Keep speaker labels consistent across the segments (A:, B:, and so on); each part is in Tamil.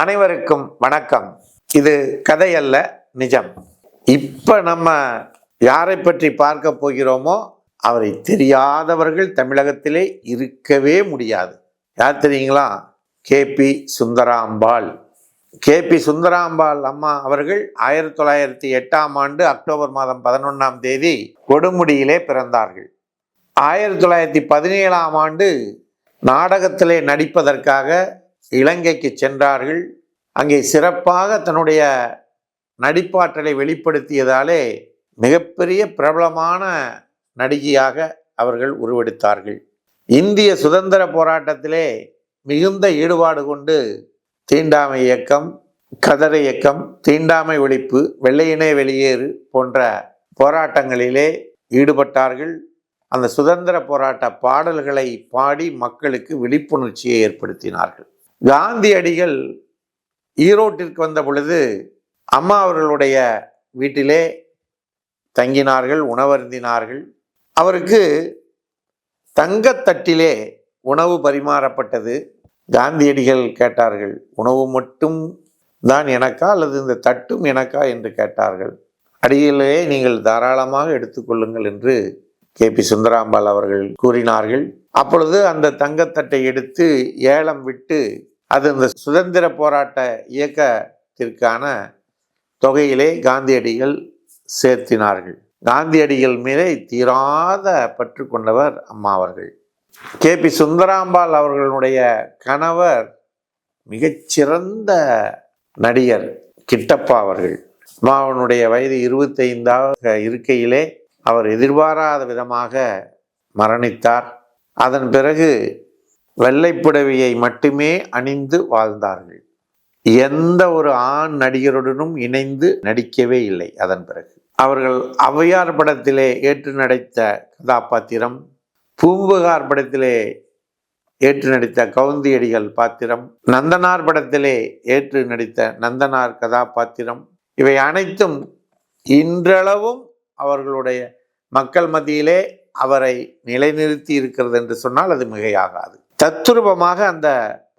A: அனைவருக்கும் வணக்கம். இது கதை அல்ல நிஜம். இப்போ நம்ம யாரை பற்றி பார்க்க போகிறோமோ அவரை தெரியாதவர்கள் தமிழகத்திலே இருக்கவே முடியாது. யார் தெரியுங்களா? கேபி சுந்தராம்பாள். கேபி சுந்தராம்பாள் அம்மா அவர்கள் ஆயிரத்தி தொள்ளாயிரத்தி எட்டாம் ஆண்டு அக்டோபர் மாதம் பதினொன்றாம் தேதி கொடுமுடியிலே பிறந்தார்கள். ஆயிரத்தி தொள்ளாயிரத்தி பதினேழாம் ஆண்டு நாடகத்திலே நடிப்பதற்காக இலங்கைக்கு சென்றார்கள். அங்கே சிறப்பாக தன்னுடைய நடிப்பாற்றலை வெளிப்படுத்தியதாலே மிகப்பெரிய பிரபலமான நடிகையாக அவர்கள் உருவெடுத்தார்கள். இந்திய சுதந்திர போராட்டத்திலே மிகுந்த ஈடுபாடு கொண்டு தீண்டாமை இயக்கம் கதர் இயக்கம் தீண்டாமை ஒழிப்பு வெள்ளையினே வெளியேறு போன்ற போராட்டங்களிலே ஈடுபட்டார்கள். அந்த சுதந்திர போராட்ட பாடல்களை பாடி மக்களுக்கு விழிப்புணர்ச்சியை ஏற்படுத்தினார்கள். காந்தியடிகள் ஈரோட்டிற்கு வந்த பொழுது அம்மா அவர்களுடைய வீட்டிலே தங்கினார்கள் உணவருந்தினார்கள். அவருக்கு தங்கத்தட்டிலே உணவு பரிமாறப்பட்டது. காந்தியடிகள் கேட்டார்கள் உணவு மட்டும் தான் எனக்கா அல்லது இந்த தட்டும் எனக்கா? என்று கேட்டார்கள். அடியிலே நீங்கள் தாராளமாக எடுத்துக்கொள்ளுங்கள் என்று கே. பி. சுந்தராம்பாள் அவர்கள் கூறினார்கள். அப்பொழுது அந்த தங்கத்தட்டை எடுத்து ஏலம் விட்டு அது இந்த சுதந்திர போராட்ட இயக்கத்திற்கான தொகையிலே காந்தியடிகள் சேர்த்தினார்கள். காந்தியடிகள் மீதே தீராத பற்று கொண்டவர் அம்மா அவர்கள். கே. பி. சுந்தராம்பாள் அவர்களுடைய கணவர் மிகச்சிறந்த நடிகர் கிட்டப்பா அவர்கள். அம்மாவனுடைய வயது இருபத்தைந்தாக இருக்கையிலே அவர் எதிர்பாராத விதமாக மரணித்தார். அதன் பிறகு வெள்ளைப்புடவையை மட்டுமே அணிந்து வாழ்ந்தார்கள். எந்த ஒரு ஆண் நடிகருடனும் இணைந்து நடிக்கவே இல்லை அதன் பிறகு. அவர்கள் ஔவையார் படத்திலே ஏற்று நடித்த கதாபாத்திரம் பூம்புகார் படத்திலே ஏற்று நடித்த கவுந்தியடிகள் பாத்திரம் நந்தனார் படத்திலே ஏற்று நடித்த நந்தனார் கதாபாத்திரம் இவை அனைத்தும் இன்றளவும் அவர்களுடைய மக்கள் மத்தியிலே அவரை நிலைநிறுத்தி இருக்கிறது என்று சொன்னால் அது மிகையாகாது. தத்துரூபமாக அந்த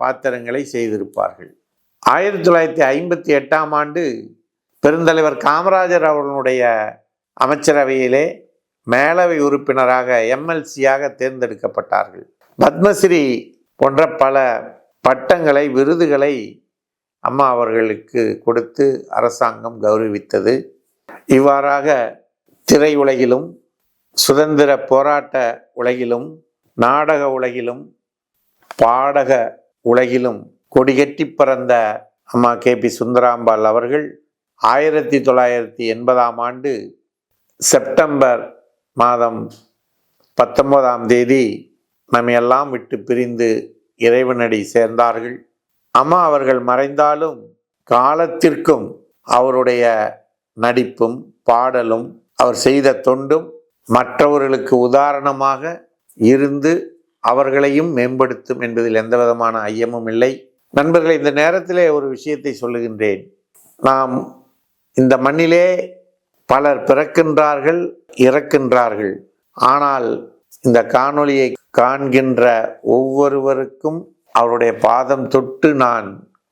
A: பாத்திரங்களை செய்திருப்பார்கள். ஆயிரத்தி தொள்ளாயிரத்தி ஐம்பத்தி எட்டாம் ஆண்டு பெருந்தலைவர் காமராஜர் அவர்களுடைய அமைச்சரவையிலே மேலவை உறுப்பினராக எம்எல்சியாக தேர்ந்தெடுக்கப்பட்டார்கள். பத்மஸ்ரீ போன்ற பல பட்டங்களை விருதுகளை அம்மா அவர்களுக்கு கொடுத்து அரசாங்கம் கௌரவித்தது. இவ்வாறாக திரையுலகிலும் சுதந்திர போராட்ட உலகிலும் நாடக உலகிலும் பாடக உலகிலும் கொடிகட்டி பிறந்த அம்மா கே பி சுந்தராம்பாள் அவர்கள் ஆயிரத்தி தொள்ளாயிரத்தி எண்பதாம் ஆண்டு செப்டம்பர் மாதம் பத்தொன்பதாம் தேதி நம்மையெல்லாம் விட்டு பிரிந்து இறைவனடி சேர்ந்தார்கள். அம்மா அவர்கள் மறைந்தாலும் காலத்திற்கும் அவருடைய நடிப்பும் பாடலும் அவர் செய்த தொண்டும் மற்றவர்களுக்கு உதாரணமாக இருந்து அவர்களையும் மேம்படுத்தும் என்பதில் எந்த விதமான ஐயமும் இல்லை. நண்பர்களை இந்த நேரத்திலே ஒரு விஷயத்தை சொல்லுகின்றேன். நாம் இந்த மண்ணிலே பலர் பிறக்கின்றார்கள் இறக்கின்றார்கள். ஆனால் இந்த காணொளியை காண்கின்ற ஒவ்வொருவருக்கும் அவருடைய பாதம் தொட்டு நான்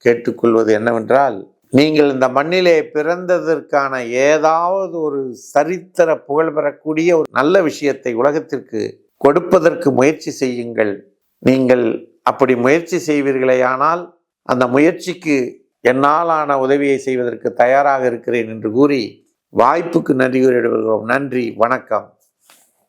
A: கேட்டுக்கொள்வது என்னவென்றால் நீங்கள் இந்த மண்ணிலே பிறந்ததற்கான ஏதாவது ஒரு சரித்திர புகழ் பெறக்கூடிய ஒரு நல்ல விஷயத்தை உலகத்திற்கு கொடுப்பதற்கு முயற்சி செய்யுங்கள். நீங்கள் அப்படி முயற்சி செய்வீர்களேயானால் அந்த முயற்சிக்கு என்னாலான உதவியை செய்வதற்கு தயாராக இருக்கிறேன் என்று கூறி வாய்ப்புக்கு நன்றி கூறிவிடுகிறோம் நன்றி வணக்கம்.